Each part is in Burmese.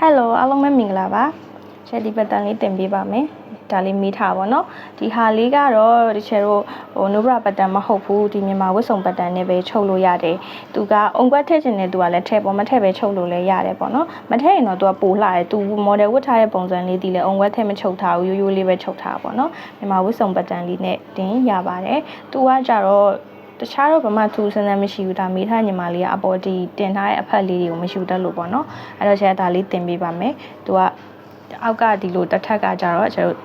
Hello အားလုံးပဲမင်္ဂလာပါချက်ဒီပတ်တန်လေးတင်ပေးပါမယ်ဒါလေးမိထားပါတော့ဒီဟာလေးကတော့ဒီချေတို့ဟိုနိုဘရာပတ်တန်မဟုတ်ဘူးဒီမြန်မာဝတ်စုံပတ်တန်နဲ့ပဲချုပ်လို့ရတယ်သူကအုံကွက်ထည့်ခြင်းနဲ့သူကလည်းထည့်ပေါ်မထည့်ပဲချုပ်လို့လည်းရတယ်ပေါ့နော်မထည့်ရင်တော့သူကပိုလှတယ်သူ model ဝတ်ထားတဲ့ပုံစံလေးဒီလည်းအုံကွက်ထည့်မချုပ်ထားဘူးရိုးရိုးလေးပဲချုပ်ထားပါတော့မြန်မာဝတ်စုံပတ်တန်လေးနဲ့တင်ရပါတယ်သူကကြတော့ တခြားတော့ဘာမှသူစမ်းစမ်းမရှိဘူးဒါမိထားညီမလေးကအပေါ်ဒီတင်ထားတဲ့အဖက်လေးတွေကိုမယူတတ်လို့ပေါ့နော်အဲ့တော့ကျဒါလေးတင်ပေးပါမယ်သူကအောက်ကဒီလိုတစ်ထက်ကကြတော့ကျတို့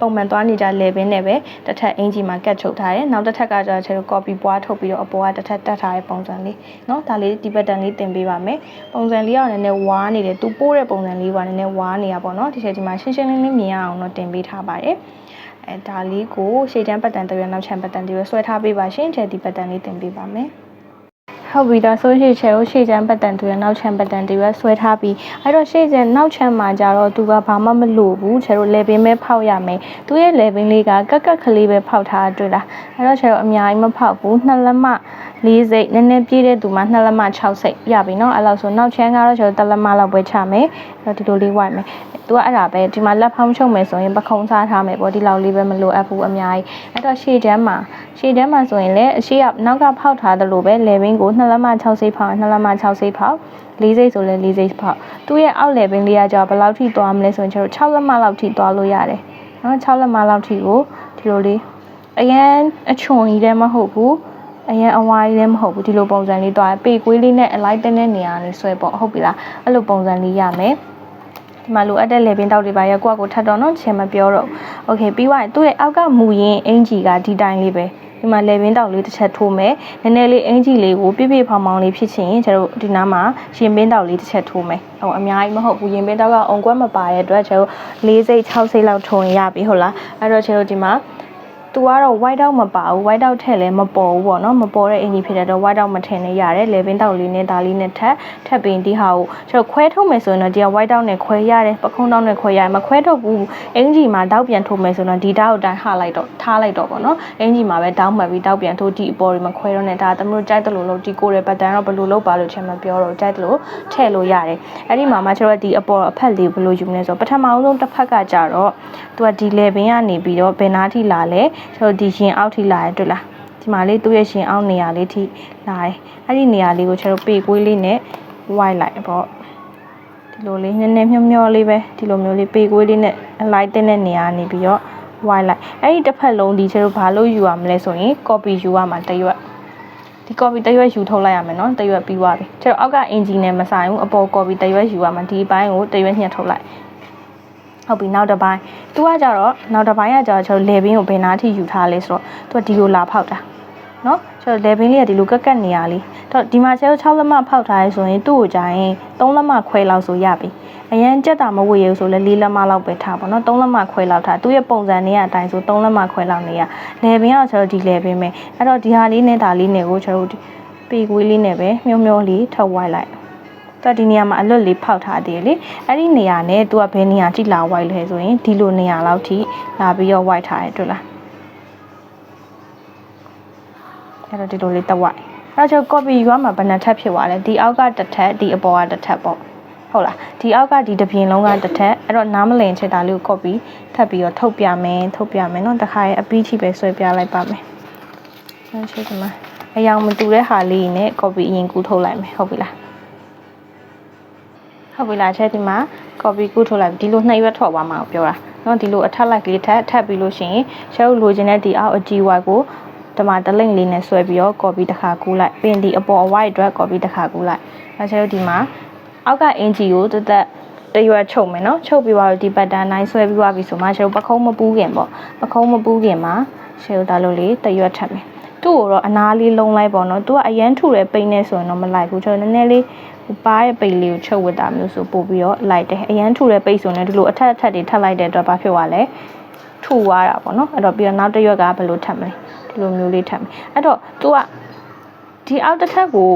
ပုံမှန်သွားနေကြ level နဲ့ပဲတစ်ထက်အင်ဂျီမှာကတ်ချုပ်ထားတယ်နောက်တစ်ထက်ကကျတော့ကျတို့ copy ပွားထုတ်ပြီးတော့အပေါ်ကတစ်ထက်တက်ထားတဲ့ပုံစံလေးเนาะဒါလေးဒီဘတ်တန်လေးတင်ပေးပါမယ်ပုံစံလေးကလည်းနည်းနည်းဝါးနေတယ်သူပိုးတဲ့ပုံစံလေးကနည်းနည်းဝါးနေတာပေါ့เนาะဒီချက်ဒီမှာရှင်းရှင်းလင်းလင်းမြင်ရအောင်တော့တင်ပေးထားပါတယ် အဲဒါလေးကိုရှေ့တန်းပတ်တန်တရွေနောက်ချမ်းပတ်တန်တရွေဆွဲထားပေးပါရှင်ချက်ဒီပတ်တန်လေးတင်ပေးပါမယ် ဟုတ်ပြီဒါဆိုရှေ့ချဲကိုရှေ့ချမ်းပတ်တန်သူရနောက်ချမ်းပတ်တန်သူရဆွဲထားပြီးအဲ့တော့ရှေ့ချမ်းနောက်ချမ်းမှာကြတော့သူကဘာမှမလို့ဘူးချဲတို့ level ပဲဖောက်ရမယ်သူရဲ့ level လေးကကက်ကက်ကလေးပဲဖောက်ထားတွေ့လားအဲ့တော့ချဲတို့အများကြီးမဖောက်ဘူးနှစ်လက်မ၄စိတ်နည်းနည်းပြည့်တဲ့သူမှနှစ်လက်မ6စိတ်ရပြီเนาะအဲ့လောက်ဆိုနောက်ချမ်းကတော့ချဲတို့တစ်လက်မလောက်ပဲချမယ်အဲ့တော့ဒီလိုလေးဝိုက်မယ်သူကအဲ့ဒါပဲဒီမှာလက်ဖောင်းချုပ်မယ်ဆိုရင်ပခုံးစားထားမယ်ပေါ့ဒီလောက်လေးပဲမလိုအပ်ဘူးအများကြီးအဲ့တော့ရှေ့တန်းမှာ ရှေ့တန်းမှာဆိုရင်လည်းအရှိကနောက်ကဖောက်ထားသလိုပဲ level ကိုနှစ်လက်မ6စိတ်ဖောက်နှစ်လက်မ6စိတ်ဖောက်၄စိတ်ဆိုလည်း၄စိတ်ဖောက်သူ့ရဲ့အောက် level လေးကကြာဘယ်လောက်ထိသွားမလဲဆိုရင်ကျတော့6လက်မလောက်ထိသွားလို့ရတယ်နော်6လက်မလောက်ထိကိုဒီလိုလေးအရန်အချွန်ကြီးလည်းမဟုတ်ဘူးအရင်အဝါကြီးလည်းမဟုတ်ဘူးဒီလိုပုံစံလေးသွားပေကွေးလေးနဲ့အလိုက်တဲ့နေရာလေးဆွဲပေါ့ဟုတ်ပြီလားအဲ့လိုပုံစံလေးရမယ် ဒီမှာလိုအပ်တဲ့လေပင်တောက်တွေပါရကိုယ့်ကိုထပ်တော့နော်ချင်မပြောတော့โอเคပြီးသွားရင်သူ့ရဲ့အောက်ကမူရင်းအင်ဂျီကဒီတိုင်းလေးပဲဒီမှာလေပင်တောက်လေးတစ်ချက်ထိုးမယ်နည်းနည်းလေးအင်ဂျီလေးကိုပြပြဖောင်ဖောင်လေးဖြစ်ချင်ကျတို့ဒီနားမှာရင်ပင်တောက်လေးတစ်ချက်ထိုးမယ်ဟိုအများကြီးမဟုတ်ဘူးရင်ပင်တောက်ကအုံကွက်မပါတဲ့အတွက်ကျတို့၄စိတ်6စိတ်လောက်ထုံရပြီဟုတ်လားအဲ့တော့ကျတို့ဒီမှာ သူကတော့ white out မပါဘူး white out ထည့်လည်းမပေါ်ဘူးပေါ့နော်မပေါ်တဲ့အင်ကြီးဖြစ်တဲ့တော့ white out မထည့်နဲ့ရတယ် level တောက်လေးနဲ့ဒါလေးနဲ့ထပ်ထပ်ပြီးဒီဟာကိုကျွန်တော်ခွဲထုတ်မယ်ဆိုရင်တော့ဒီက white out နဲ့ခွဲရတယ်ပခုံးတောက်နဲ့ခွဲရတယ်မခွဲထုတ်ဘူးအင်ကြီးမှာတောက်ပြန်ထုတ်မယ်ဆိုတော့ဒီတောက်တိုင်းဟာလိုက်တော့ထားလိုက်တော့ပေါ့နော်အင်ကြီးမှာပဲတောက်မှတ်ပြီးတောက်ပြန်ထုတ်ဒီအပေါ်တွေမခွဲတော့နဲ့ဒါသမတို့ကြိုက်တယ်လို့လို့ဒီကိုရပတ်တန်တော့ဘယ်လိုလုပ်ပါလို့ချက်မပြောတော့ကြိုက်တယ်လို့ထည့်လို့ရတယ်အဲ့ဒီမှာမှကျွန်တော်ဒီအပေါ်အဖက်လေးဘယ်လိုယူမလဲဆိုတော့ပထမဆုံးတစ်ဖက်ကကြတော့သူကဒီ level ကနေပြီးတော့ဘယ်နာထိလာလဲကျွန်တော်ဒီရင်အောက်ထိလာတယ်တွေ့လားဒီမှာလေးသူ့ရဲ့ရှင်အောက်နေရာလေးထိလာတယ်အဲ့ဒီနေရာလေးကိုကျွန်တော်ပေကွေးလေးနဲ့ဝိုက်လိုက်ပေါ့ဒီလိုလေးနည်းနည်းမျောမျောလေးပဲဒီလိုမျိုးလေးပေကွေးလေးနဲ့အလိုက်တဲ့နေရာနေပြီးတော့ဝိုက်လိုက်အဲ့ဒီတစ်ဖက်လုံးဒီကျွန်တော်ဘာလို့ယူရမလဲဆိုရင် copy ယူရမှာတရွက်ဒီ copy တရွက်ယူထုတ်လိုက်ရမယ်နော်တရွက်ပြီးသွားပြီကျွန်တော်အောက်က engine နဲ့မဆိုင်ဘူးအပေါ် copy တရွက်ယူရမှာဒီဘိုင်းကိုတရွက်ညှက်ထုတ်လိုက် ဟုတ်ပြီနောက်တစ်ပိုင်းသူကကြတော့နောက်တစ်ပိုင်းကကြတော့ကျွန်တော်လေဘင်းကိုဘယ်နာထိယူထားလဲဆိုတော့သူကဒီလိုလာဖောက်တာနော်ကျွန်တော်လေဘင်းလေးကဒီလိုကက်ကက်နေရလေးတော့ဒီမှာကျွန်တော်6လက်မဖောက်ထားရဲဆိုရင်သူ့ကိုကြရင်3လက်မခွဲလောက်ဆိုရပြီအရင်ကြက်တာမဝေရဘူးဆိုလဲ4လက်မလောက်ပဲထားပါတော့3လက်မခွဲလောက်ထားသူ့ရဲ့ပုံစံနေရအတိုင်းဆို3လက်မခွဲလောက်နေရလေဘင်းကကျွန်တော်ဒီလေဘင်းပဲအဲ့တော့ဒီဟာလေးနဲ့ဒါလေးနဲ့ကိုကျွန်တော်ပေကွေးလေးနဲ့ပဲမျောမျောလေးထောက်ဝိုက်လိုက် သူကဒီနေရာမှာအလွတ်လေးဖောက်ထားသေးတယ်လေအဲ့ဒီနေရာနဲ့သူကဘယ်နေရာကြည့်လာဝိုက်လဲဆိုရင်ဒီလိုနေရာလောက်ထိလာပြီးတော့ဝိုက်ထားတယ်တွေ့လားအဲ့တော့ဒီလိုလေးတဝိုက်အဲ့တော့ copy ရွာမှာဘယ်နှထပ်ဖြစ်သွားလဲဒီအောက်ကတစ်ထပ်ဒီအပေါ်ကတစ်ထပ်ပေါ့ဟုတ်လားဒီအောက်ကဒီတပြင်းလုံးကတစ်ထပ်အဲ့တော့နားမလည်ချက်တာလေးကို copy ထပ်ပြီးတော့ထုတ်ပြမယ်ထုတ်ပြမယ်နော်တခါရဲ့အပီးချိပဲဆွဲပြလိုက်ပါမယ်အဲ့ချက်ဒီမှာအယောင်မတူတဲ့ဟာလေးနဲ့ copy အရင်ကူထုတ်လိုက်မယ်ဟုတ်ပြီလား ဟုတ်ပြီလားချက်ဒီမှာ copy ကုထုတ်လိုက်ဒီလိုနှစ်ရွက်ထွက်သွားမှာကိုပြောတာနော်ဒီလိုအထက်လိုက်ကလေးထပ်ထပ်ပြီးလို့ရှိရင်ချက်လိုချင်တဲ့ဒီအောက်အကြီးဝိုက်ကိုဒီမှာတလိမ့်လေးနဲ့ဆွဲပြီးတော့ copy တစ်ခါကူးလိုက်ပင်ဒီအပေါ်အဝိုက်အတွက် copy တစ်ခါကူးလိုက်အဲချက်တို့ဒီမှာအောက်ကအင်ဂျီကိုတသက်တရွက်ချုပ်မယ်နော်ချုပ်ပြီးတော့ဒီပတ်တန်နိုင်ဆွဲပြီးသွားပြီဆိုမှရှင်ပခုံးမပူးခင်ပေါ့ပခုံးမပူးခင်မှာရှင်ဒါလိုလေးတရွက်ထပ်မယ်သူ့ကိုတော့အနားလေးလုံးလိုက်ပေါ့နော်သူကအရန်ထူတယ်ပိန်နေဆိုရင်တော့မလိုက်ဘူးကျွန်တော်နည်းနည်းလေး ပါတဲ့ပိတ်လေးကိုချုပ်ဝတ်တာမျိုးဆိုပို့ပြီးတော့လိုက်တယ်အရန်ထူတဲ့ပိတ်ဆိုရင်ဒီလိုအထက်အထက်တွေထပ်လိုက်တဲ့အတွက်ဘာဖြစ်သွားလဲထူသွားတာပေါ့နော်အဲ့တော့ပြီးတော့နောက်တစ်ရွက်ကဘယ်လိုထပ်မလဲဒီလိုမျိုးလေးထပ်မယ်အဲ့တော့ तू ကဒီအောက်တစ်ထပ်ကို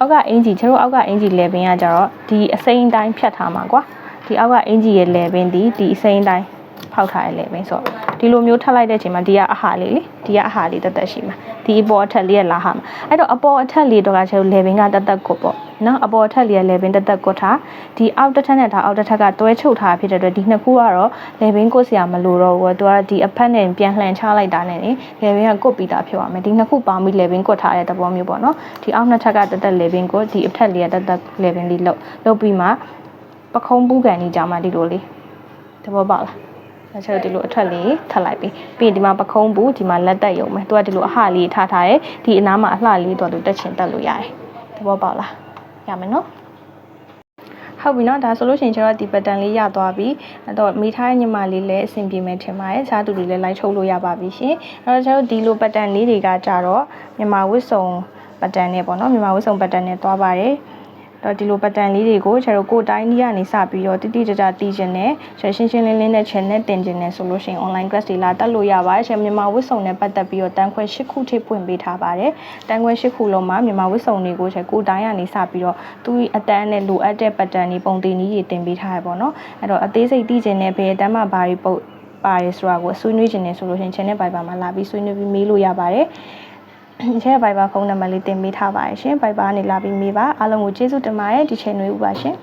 အောက်ကအင်ဂျီကျတို့အောက်ကအင်ဂျီ level ကကြတော့ဒီအစိမ်းတိုင်းဖြတ်ထားမှာကွာဒီအောက်ကအင်ဂျီရဲ့ level ဒီဒီအစိမ်းတိုင်းဖောက်ထားတဲ့ level ဆိုတော့ဒီလိုမျိုးထပ်လိုက်တဲ့အချိန်မှာဒီကအဟာလေးလေဒီကအဟာလေးတက်တက်ရှိမှာဒီအပေါ်အထက်လေးကလာဟာမှာအဲ့တော့အပေါ်အထက်လေးတော့ကကျတို့ level ကတက်တက်ကိုပေါ့ နော်အပေါ်ထက်လေးလေဘင်းတက်တက်ကွတ်ထားဒီအောက်တစ်ထက်နဲ့ဒါအောက်တစ်ထက်ကတွဲချုပ်ထားဖြစ်တဲ့အတွက်ဒီနှစ်ခုကတော့လေဘင်းကွတ်စရာမလိုတော့ဘူးသူကဒီအဖက်နဲ့ပြန်လှန်ချလိုက်တာနဲ့လေဘင်းကကွတ်ပြီးသားဖြစ်သွားမယ်ဒီနှစ်ခုပေါင်းပြီးလေဘင်းကွတ်ထားတဲ့သဘောမျိုးပေါ့နော်ဒီအောက်နှစ်ထက်ကတက်တက်လေဘင်းကွတ်ဒီအထက်လေးကတက်တက်လေဘင်းလေးလုပ်လုပ်ပြီးမှပခုံးပူးကန်ကြီးကြမှာဒီလိုလေးသဘောပေါက်လားအဲဆိုဒီလိုအထက်လေးထပ်လိုက်ပြီးပြီးရင်ဒီမှာပခုံးဘူးဒီမှာလက်တက်ရုံပဲသူကဒီလိုအဟလေးထားထားတယ်ဒီအနားမှာအလှလေးတော့သူတက်ချင်တက်လို့ရတယ်သဘောပေါက်လား ရမယ်နော် ဟုတ်ပြီเนาะဒါဆိုလို့ရှိရင်ကျွန်တော်ဒီ pattern လေးရသွားပြီအဲ့တော့မိထားတဲ့ညီမလေးလည်းအဆင်ပြေမယ်ထင်ပါတယ်စားသူတွေလည်းလိုက်ချုပ်လို့ရပါပြီရှင်အဲ့တော့ကျွန်တော်ဒီလို pattern လေးတွေကကြတော့မြန်မာဝတ်စုံ pattern နဲ့ပေါ့เนาะမြန်မာဝတ်စုံ pattern နဲ့သွားပါတယ် တော့ဒီလို pattern လေးတွေကိုကျွန်တော်ကိုယ်တိုင်းကြီးကနေစပြီးတော့တိတိကျကျတည်ခြင်းနဲ့ရှင်းရှင်းလင်းလင်းနဲ့ channel တင်ခြင်းနဲ့ဆိုလို့ရှိရင် online class တွေလာတက်လို့ရပါတယ်ရှင်မြန်မာဝတ်စုံနဲ့ပတ်သက်ပြီးတော့တန်းခွဲ၈ခုထိပွင့်ပေးထားပါတယ်တန်းခွဲ၈ခုလုံးမှာမြန်မာဝတ်စုံတွေကိုရှင်ကိုယ်တိုင်းကနေစပြီးတော့သူ့အတန်းနဲ့လိုအပ်တဲ့ pattern တွေပုံတင်ကြီးတွေတင်ပေးထားရပေါ့နော်အဲ့တော့အသေးစိတ်တည်ခြင်းနဲ့ဘယ်အတန်းမှာဘာတွေပုတ်ပါတယ်ဆိုတာကိုဆွေးနွေးခြင်းနဲ့ဆိုလို့ရှိရင် channel Viber မှာလာပြီးဆွေးနွေးပြီးမေးလို့ရပါတယ် ချဲ Viber ဖုန်းနံပါတ်လေးတင်ပေးထားပါတယ်ရှင် Viber ကနေလာပြီးမေးပါအားလုံးကိုကျေးဇူးတင်ပါတယ်ဒီချိန်တွေဥပါရှင်